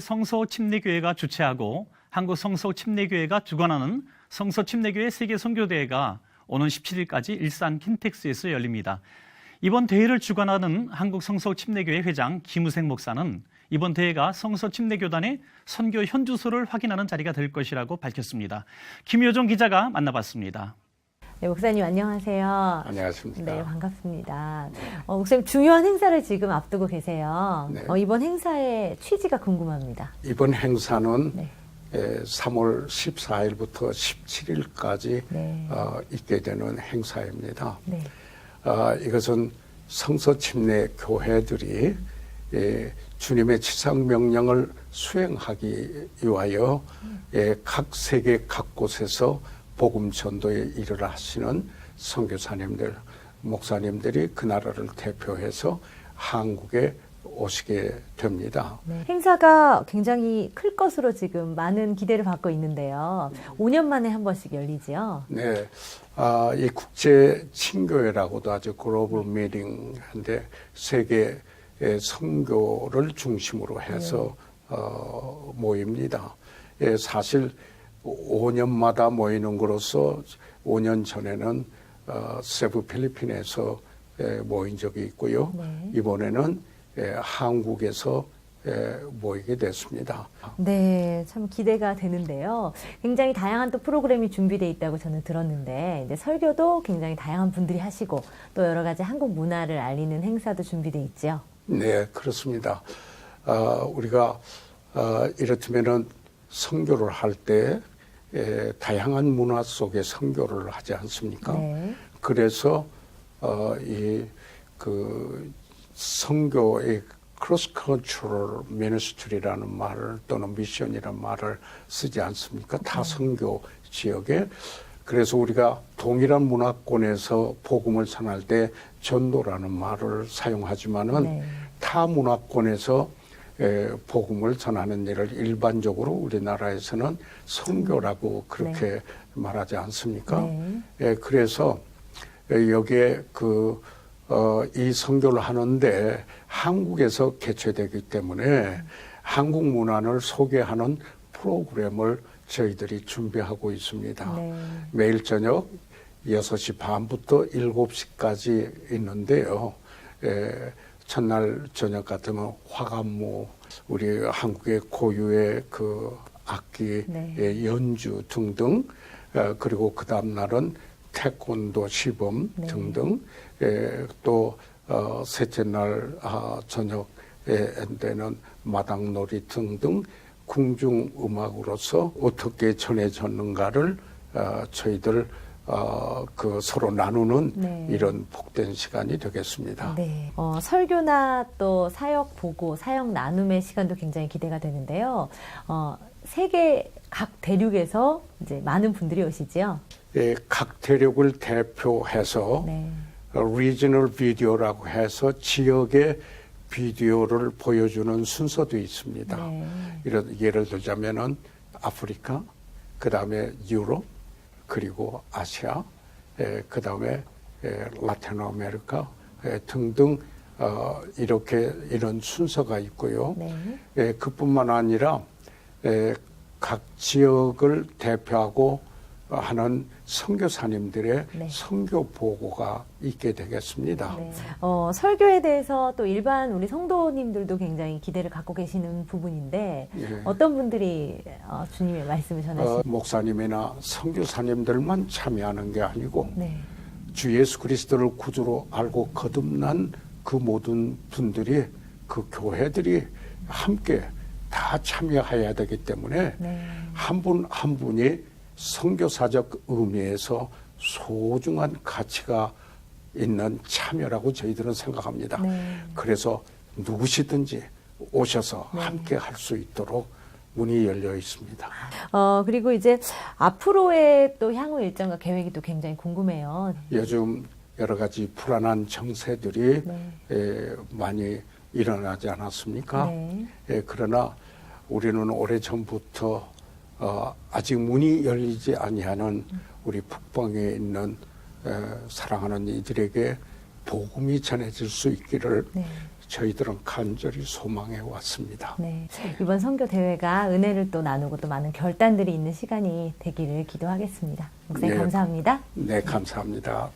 성서 침례교회가 주최하고 한국 성서 침례교회가 주관하는 성서 침례교회 세계 선교대회가 오는 17일까지 일산 킨텍스에서 열립니다. 이번 대회를 주관하는 한국 성서 침례교회 회장 김우생 목사는 이번 대회가 성서 침례교단의 선교 현주소를 확인하는 자리가 될 것이라고 밝혔습니다. 김효정 기자가 만나봤습니다. 네, 목사님 안녕하세요. 안녕하십니까. 네, 반갑습니다. 어, 목사님 중요한 행사를 지금 앞두고 계세요. 네. 어, 이번 행사의 취지가 궁금합니다. 이번 행사는 네. 에, 3월 14일부터 17일까지 네. 어, 있게 되는 행사입니다. 네. 아, 이것은 성서 침례 교회들이 예, 주님의 지상 명령을 수행하기 위하여 예, 각 세계 각 곳에서 복음 전도에 일을 하시는 선교사님들, 목사님들이 그 나라를 대표해서 한국에 오시게 됩니다. 네. 행사가 굉장히 클 것으로 지금 많은 기대를 받고 있는데요. 5년 만에 한 번씩 열리지요. 네, 아, 이 국제 친교회라고도 하죠. 글로벌 미팅인데 세계 의 선교를 중심으로 해서 어, 모입니다. 예, 사실 5년마다 모이는 거로서 5년 전에는 어, 세부 필리핀에서 예, 모인 적이 있고요. 네. 이번에는 예, 한국에서 예, 모이게 됐습니다. 네, 참 기대가 되는데요. 굉장히 다양한 또 프로그램이 준비되어 있다고 저는 들었는데, 이제 설교도 굉장히 다양한 분들이 하시고, 또 여러 가지 한국 문화를 알리는 행사도 준비되어 있죠. 네, 그렇습니다. 아, 우리가 아, 이렇다면은 선교를 할 때 다양한 문화 속에 선교를 하지 않습니까? 네. 그래서 어, 이그 선교의 크로스 컨트롤 미니스트리라는 말을 또는 미션이라는 말을 쓰지 않습니까? 타 선교 지역에 그래서 우리가 동일한 문화권에서 복음을 전할 때 전도라는 말을 사용하지만은 네. 타 문화권에서 에, 복음을 전하는 일을 일반적으로 우리나라에서는 선교라고 그렇게 말하지 않습니까? 네. 예, 그래서 여기에 그, 어, 이 선교를 하는데 한국에서 개최되기 때문에 한국 문화를 소개하는 프로그램을 저희들이 준비하고 있습니다. 네. 매일 저녁 6시 반부터 7시까지 있는데요. 예, 첫날 저녁 같으면 화감무, 우리 한국의 고유의 그 악기, 네. 의 연주 등등, 어, 그리고 그 다음 날은 태권도 시범 네. 등등, 예, 또, 어, 셋째 날 아, 저녁에는 마당놀이 등등 궁중 음악으로서 어떻게 전해졌는가를 어, 저희들 어, 그 서로 나누는 네. 이런 복된 시간이 되겠습니다. 네. 어, 설교나 또 사역 보고, 사역 나눔의 시간도 굉장히 기대가 되는데요. 어, 세계 각 대륙에서 이제 많은 분들이 오시지요. 예, 각 대륙을 대표해서 네. 리지널 비디오라고 해서 지역의 비디오를 보여주는 순서도 있습니다. 네. 이런 예를 들자면은 아프리카, 그 다음에 유럽, 그리고 아시아, 그 다음에 라틴 아메리카 에, 등등 어, 이렇게 이런 순서가 있고요. 네. 예, 그뿐만 아니라 에, 각 지역을 대표하고 하는 선교사님들의 네. 선교 보고가 있게 되겠습니다. 네. 어, 설교에 대해서 또 일반 우리 성도님들도 굉장히 기대를 갖고 계시는 부분인데 예. 어떤 분들이 어, 주님의 말씀을 전하시? 어, 목사님이나 선교사님들만 참여하는 게 아니고 네, 주 예수 그리스도를 구주로 알고 거듭난 그 모든 분들이 그 교회들이 함께 다 참여해야 되기 때문에 네, 한분한 분이 선교사적 의미에서 소중한 가치가 있는 참여라고 저희들은 생각합니다. 네. 그래서 누구시든지 오셔서 네. 함께 할 수 있도록 문이 열려 있습니다. 어, 그리고 이제 앞으로의 또 향후 일정과 계획이 또 굉장히 궁금해요. 요즘 여러 가지 불안한 정세들이 네. 에, 많이 일어나지 않았습니까? 네. 예, 그러나 우리는 오래 전부터 어, 아직 문이 열리지 아니하는 우리 북방에 있는 에, 사랑하는 이들에게 복음이 전해질 수 있기를 네. 저희들은 간절히 소망해 왔습니다. 네. 이번 선교 대회가 은혜를 또 나누고 또 많은 결단들이 있는 시간이 되기를 기도하겠습니다. 목사님 예. 감사합니다. 네, 감사합니다.